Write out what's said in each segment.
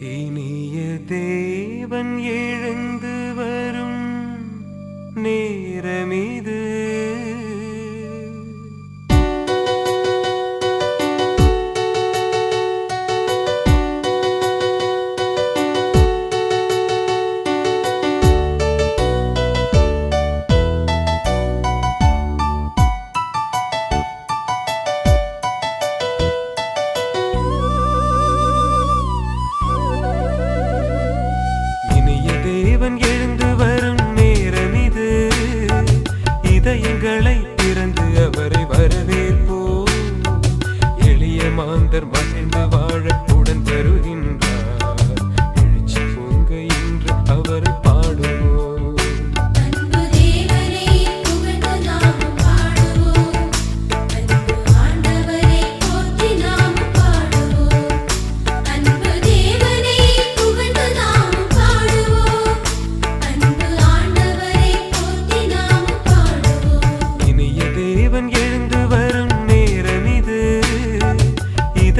இனிய தேவன் எழுந்து வரும் நேர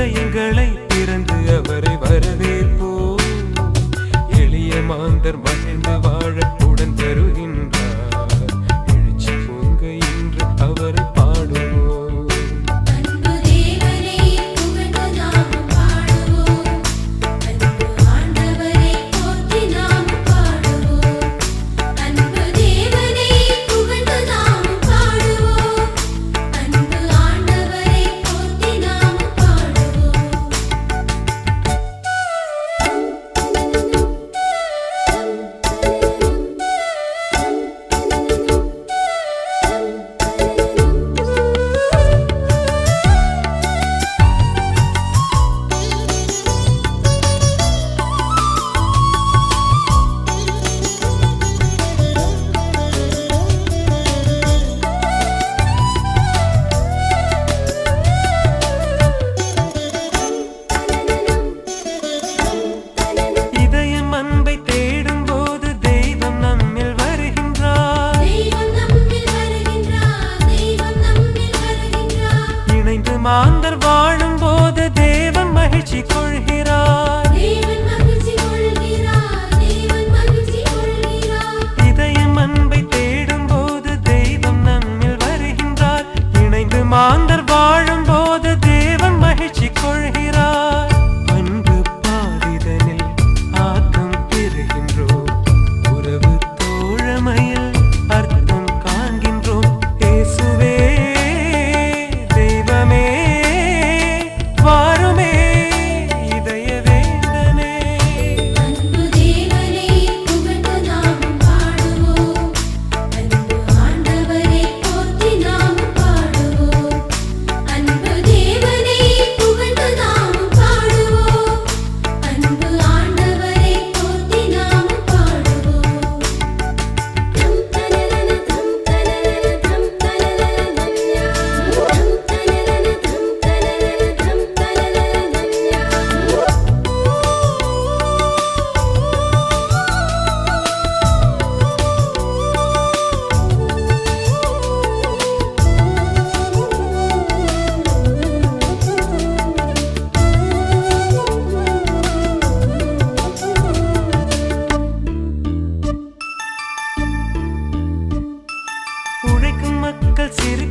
இதயங்களை திறந்து அவரை வரவேற்போம். எளிய மாந்தர் மாந்தர் வாழும் போது சிறு